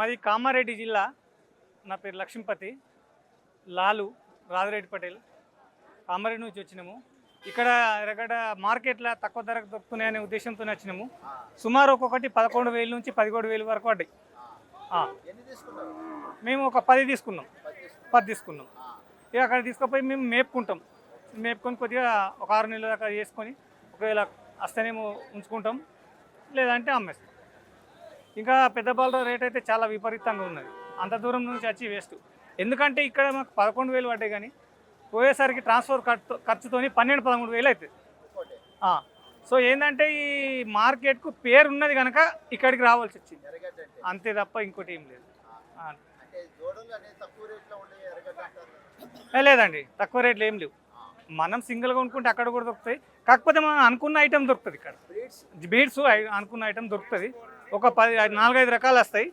మాది కామారెడ్డి జిల్లా. నా పేరు లక్ష్మీపతి. లాలు రాజిరెడ్డి పటేల్. కామారెడ్డి నుంచి వచ్చినాము. ఇక్కడ ఎరగడ మార్కెట్లో తక్కువ ధరకు దొరుకుతున్నాయనే ఉద్దేశంతో వచ్చినాము. సుమారు ఒక్కొక్కటి పదకొండు వేల నుంచి పదిహేడు వేలు వరకు పడ్డాయి. మేము ఒక పది తీసుకున్నాం. పది తీసుకున్నాం. ఇక అక్కడ తీసుకుపోయి మేము మేపుకుంటాం. మేపుకొని కొద్దిగా ఒక ఆరు నెలల దాకా చేసుకొని ఒకవేళ వస్తేనేమో ఉంచుకుంటాం. లేదంటే అమ్మేస్తాం. ఇంకా పెద్ద బాల రేట్ అయితే చాలా విపరీతంగా ఉన్నది. అంత దూరం నుంచి వచ్చి వేస్ట్ ఎందుకంటే ఇక్కడ మాకు పదకొండు వేలు పడ్డాయి కానీ పోయేసరికి ట్రాన్స్ఫర్ ఖర్చు ఖర్చుతోని పన్నెండు పదమూడు వేలు అవుతుంది. సో ఏంటంటే ఈ మార్కెట్కు పేరు ఉన్నది కనుక ఇక్కడికి రావాల్సి వచ్చింది. అంతే తప్ప ఇంకోటి ఏం లేదు. లేదండి తక్కువ రేట్లు ఏం లేవు. మనం సింగిల్గా కొనుక్కుంటే అక్కడ కూడా దొరుకుతాయి. కాకపోతే మనం అనుకున్న ఐటెం దొరుకుతుంది ఇక్కడ. బీడ్స్ అనుకున్న ఐటెం దొరుకుతుంది. ఒక పది నాలుగైదు రకాలు వస్తాయి.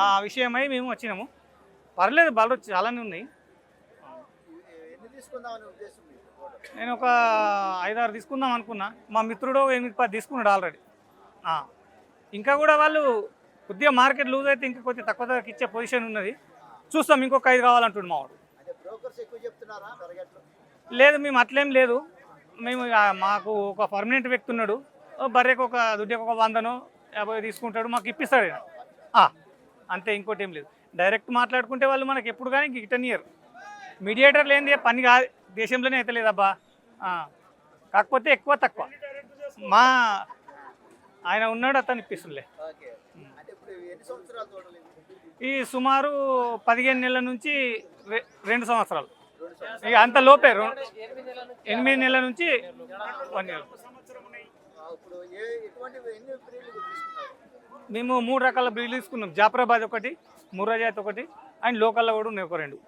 ఆ విషయమై మేము వచ్చినాము. పర్లేదు బలు చాలానే ఉన్నాయి. నేను ఒక ఐదారు తీసుకుందాం అనుకున్నా. మా మిత్రుడు ఎనిమిది పది తీసుకున్నాడు ఆల్రెడీ. ఇంకా కూడా వాళ్ళు కొద్దిగా మార్కెట్ లూజ్ అయితే ఇంకా కొద్దిగా తక్కువ ధరకు ఇచ్చే పొజిషన్ ఉన్నది. చూస్తాం ఇంకొక ఐదు కావాలంటుండు మా వాడు. లేదు మేము అట్లేం లేదు. మేము మాకు ఒక పర్మనెంట్ వ్యక్తి ఉన్నాడు. బర్రెకి ఒక దుడ్డకి ఒక వందనో యాభై తీసుకుంటాడు మాకు ఇప్పిస్తాడు అంతే ఇంకోటి ఏం లేదు. డైరెక్ట్ మాట్లాడుకుంటే వాళ్ళు మనకి ఎప్పుడు కానీ రిటర్న్ ఇయర్ మీడియేటర్ లేనిదే పని కాదు దేశంలోనే అయితే లేదబ్బా కాకపోతే ఎక్కువ తక్కువ. మా ఆయన ఉన్నాడు అతను ఇవి? ఈ సుమారు పదిహేను నెలల నుంచి రెండు సంవత్సరాలు. ఇక అంత లోపే ఎనిమిది నెలల నుంచి వన్ ఇయర్. మేము మూడు రకాల బ్రీడ్లు తీసుకున్నాం. జాఫరాబాద్ ఒకటి మురాజాత్ ఒకటి అండ్ లోకల్లో కూడా ఉన్నాయి ఒక రెండు.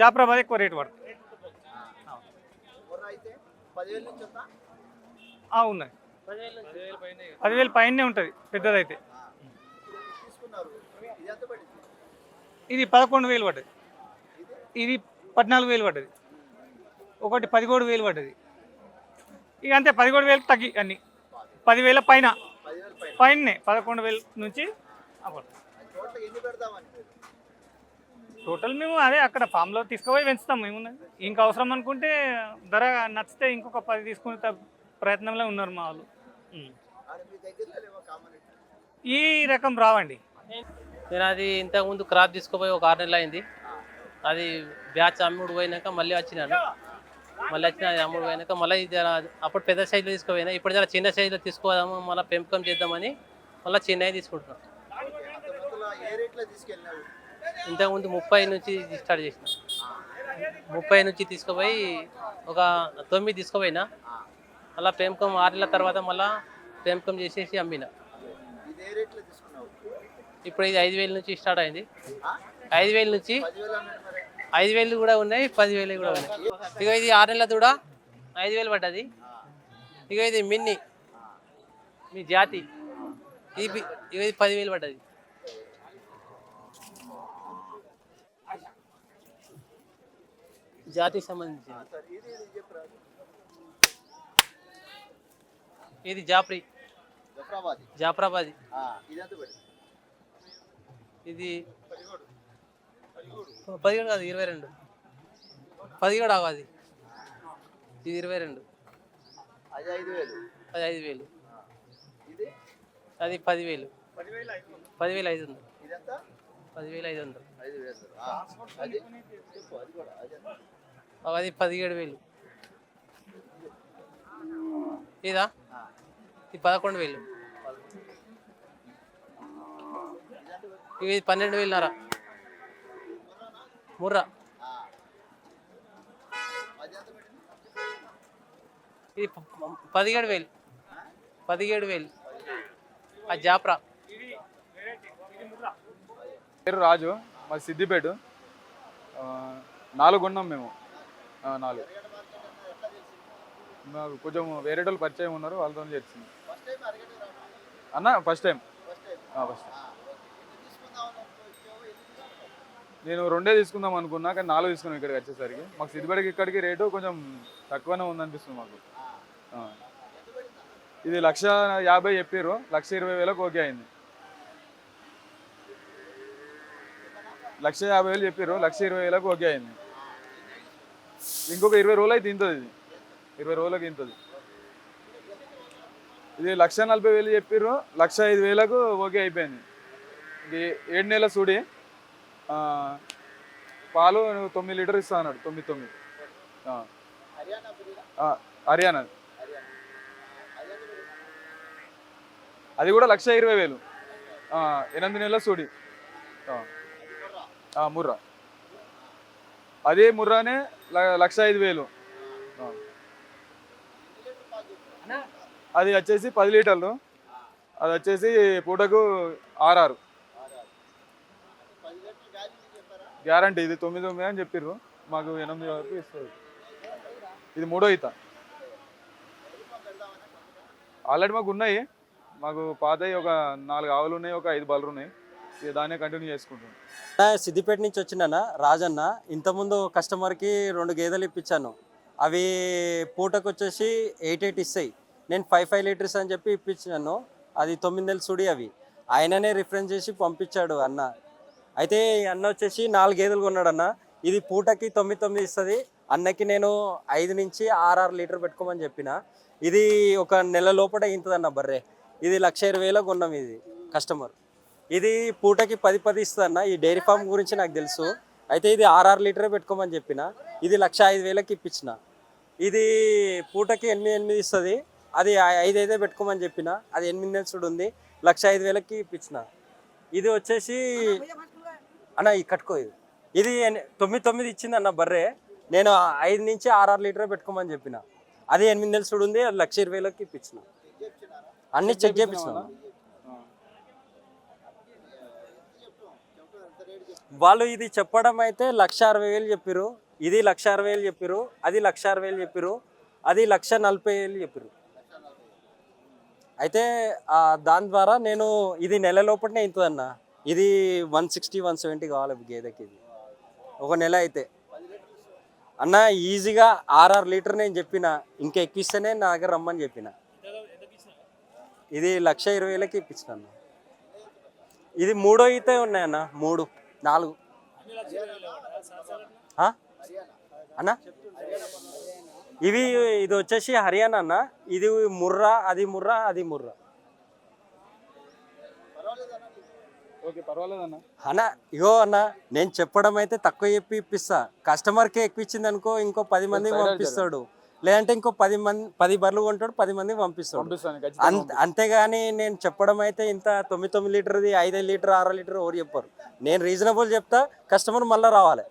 జాఫరాబాద్ ఎక్కువ రేట్ పడుతుంది. పదివేల ఉన్నాయి. పదివేలు పైనే ఉంటుంది పెద్దదైతే. ఇది పదకొండు వేలు పడ్డది. ఇది పద్నాలుగు వేలు పడ్డది. ఒకటి పదిహేడు వేలు పడ్డది. ఇక అంతే పదిహేడు వేలకు తగ్గి అన్ని. పదివేల పైన. పైన పదకొండు వేల నుంచి టోటల్ మేము అదే అక్కడ ఫామ్లో తీసుకుపోయి పెంచుతాం. మేము ఇంకా అవసరం అనుకుంటే ధర నచ్చితే ఇంకొక పది తీసుకునే ప్రయత్నంలో ఉన్నారు మా వాళ్ళు. ఈ రకం రావండి. నేను అది ఇంతకుముందు క్రాప్ తీసుకుపోయి ఒక ఆరు నెలలు అయింది. అది బ్యాచ్ అమ్ముడు పోయినాక మళ్ళీ వచ్చినాను. మళ్ళీ వచ్చిన అమ్ముడు పోయినాక మళ్ళీ ఇది జర అప్పుడు పెద్ద సైజులో తీసుకుపోయినా ఇప్పుడు జర చిన్న సైజులో తీసుకోదాము మళ్ళీ పెంపకం చేద్దామని మళ్ళీ చిన్నవి తీసుకుంటున్నాం. ఇంతకుముందు ముప్పై నుంచి స్టార్ట్ చేసిన. ముప్పై నుంచి తీసుకుపోయి ఒక తొమ్మిది తీసుకుపోయినా మళ్ళీ పెంపకం ఆరు తర్వాత మళ్ళీ పెంపకం చేసేసి అమ్మిన. ఇప్పుడు ఇది ఐదు వేల నుంచి స్టార్ట్ అయింది. ఐదు వేల నుంచి ఐదు వేలు కూడా ఉన్నాయి పది వేలు కూడా ఉన్నాయి. ఇక ఇది ఆరు నెలల దూడ ఐదు వేలు పడ్డది. ఇక ఇది మిన్ని మీ జాతి. ఇది ఇక ఇది పదివేలు పడ్డది. జాతికి సంబంధించింది. సరే ఇది జాఫ్రీ. జఫ్రాబాద్. ఇది పదిహేడు కాదు ఇరవై రెండు. పదిహేడు ఆగాది. ఇది ఇరవై రెండు. అది ఐదు వేలు. అది ఐదు వేలు. ఇది? అది పదివేలు. పదివేలు ఐదు వందలు. పదివేలు ఐదు వందలు. అది? పదిహేడు వేలు. ఇదా? ఇది పదకొండు వేలు. ఇవి పన్నెండు వేలున్నర. ముర్రా. ఇది పదిహేడు వేలు. పదిహేడు వేలు. ఆ జాప్రా పేరు రాజు మాది సిద్దిపేట. నాలుగు ఉన్నాం మేము. నాలుగు. మాకు కొంచెం వేరే వాళ్ళు పరిచయం ఉన్నారు వాళ్ళతో చేసింది అన్న first time first time first time ఎన్ని తీసుకుందాం అనుకుంటున్నావు ఎన్ని తీసుకుంటావు నేను రెండే తీసుకుందాం అనుకున్నా కానీ నాలుగు తీసుకున్నాం ఇక్కడికి వచ్చేసరికి. మాకు సిద్దిపేటకి ఇక్కడికి రేటు కొంచెం తక్కువనే ఉందనిపిస్తుంది మాకు. ఇది లక్ష యాభై చెప్పారు లక్ష ఇరవై వేలకు ఓకే అయింది. లక్ష యాభై వేలు చెప్పారు లక్ష ఇరవై వేలకు ఓకే అయింది. ఇంకొక ఇరవై రోజులు అయితే ఇంతది ఇది. ఇరవై రోజులకు ఇంతది ఇది లక్ష నలభై వేలు చెప్పారు లక్ష ఐదు వేలకు ఓకే అయిపోయింది. ఇది ఏడు నెలల సూడి. పాలు తొమ్మిది లీటర్ ఇస్తా అన్నాడు తొమ్మిది తొమ్మిది. హర్యానా. అది కూడా లక్ష ఇరవై వేలు. ఎనిమిది నెలల సూడి. ముర్రా. అదే ముర్రానే ల- లక్ష ఐదు వేలు. అది వచ్చేసి పది లీటర్లు. అది వచ్చేసి పూటకు ఆర్ఆర్ పది లీటర్లు గాలి చెప్పారా గ్యారంటీ ఇది తొమ్మిది తొమ్మిది అని చెప్పిర్రు. మాకు ఎనిమిది వరకు ఇస్తుంది ఇది మూడో ఈత. ఆల్రెడీ మాకు ఉన్నాయి. మాకు పాతవి ఒక నాలుగు ఆవులు ఉన్నాయి ఒక ఐదు బర్రెలు ఉన్నాయి. ఇక దాన్నే కంటిన్యూ చేసుకుంటాం సిద్దిపేట నుంచి వచ్చినాన రాజన్న ఇంతకుముందు కస్టమర్కి రెండు గేదెలు ఇప్పించాను. అవి పూటకు వచ్చేసి ఎయిట్ ఎయిట్ ఇస్తాయి. నేను ఫైవ్ ఫైవ్ లీటర్స్ అని చెప్పి ఇప్పించాను. అది తొమ్మిది నెలలు సుడి అవి. ఆయననే రిఫరెన్స్ చేసి పంపించాడు అన్న. అయితే ఈ అన్న వచ్చేసి నాలుగు గేదెలు కొన్నాడు అన్న ఇది పూటకి తొమ్మిది తొమ్మిది ఇస్తుంది. అన్నకి నేను ఐదు నుంచి ఆరు లీటర్ పెట్టుకోమని చెప్పిన. ఇది ఒక నెల లోపల అన్న బర్రె. ఇది లక్ష ఇరవై వేలకు కొన్నాం ఇది కస్టమర్. ఇది పూటకి పది పది ఇస్తుందన్న. ఈ డైరీ ఫామ్ గురించి నాకు తెలుసు. అయితే ఇది ఆర్ఆర్ లీటరే పెట్టుకోమని చెప్పిన. ఇది లక్ష ఐదు వేలకి ఇప్పించిన. ఇది పూటకి ఎనిమిది ఎనిమిది ఇస్తుంది. అది ఐదు ఐదే పెట్టుకోమని చెప్పిన. అది ఎనిమిది నెలసుడు ఉంది. లక్ష ఐదు వేలకి ఇప్పించిన. ఇది వచ్చేసి అన్న ఇది కట్టుకో ఇది. ఇది తొమ్మిది తొమ్మిది ఇచ్చింది అన్న బర్రె. నేను ఐదు నుంచి ఆరు లీటర్ పెట్టుకోమని చెప్పిన. అది ఎనిమిది నెలలు చూడుంది అది లక్ష ఇరవై వేలకి ఇప్పించిన. అన్ని చెక్ చేయించిన వాళ్ళు ఇది చెప్పడం అయితే లక్ష అరవై వేలు చెప్పారు ఇది లక్ష అరవై వేలు చెప్పారు అది లక్ష అరవై వేలు చెప్పారు అది లక్ష నలభై వేలు చెప్పారు అయితే దాని ద్వారా నేను ఇది నెల లోపలనే అవుతుందన్న ఇది వన్ సిక్స్టీ వన్ సెవెంటీ కావాలి గేదెకి ఇది. ఒక నెల అయితే. అన్న ఈజీగా ఆర్ఆర్ లీటర్ నేను చెప్పిన ఇంకా ఎక్కిస్తేనే నా దగ్గర రమ్మని చెప్పిన. ఇది లక్ష ఇరవై వేలకి ఇప్పించిన అన్న. ఇది మూడో ఈతే ఉన్నాయన్న మూడు నాలుగు. అన్న? ఇవి ఇది వచ్చేసి హర్యానా అన్న. ఇది ముర్రా అది ముర్రా అది ముర్రా ఓకే పర్వాలేదన్న అన్న. ఇగో అన్న నేను చెప్పడం అయితే తక్కువ చెప్పి ఇప్పిస్తా. కస్టమర్కే ఎక్కువ ఇచ్చింది అనుకో ఇంకో పది సైడ్ పంపిస్తాడు. లేదంటే ఇంకో పది మంది పది బర్రెలు కొంటాడు పది మందికి పంపిస్తాడు. అంతేగాని నేను చెప్పడం అయితే ఇంత తొమ్మిది తొమ్మిది లీటర్ది ఐదు లీటర్ ఆరు లీటర్ ఎవరు చెప్పారు. నేను రీజనబుల్ చెప్తా కస్టమర్ మళ్ళీ రావాలి.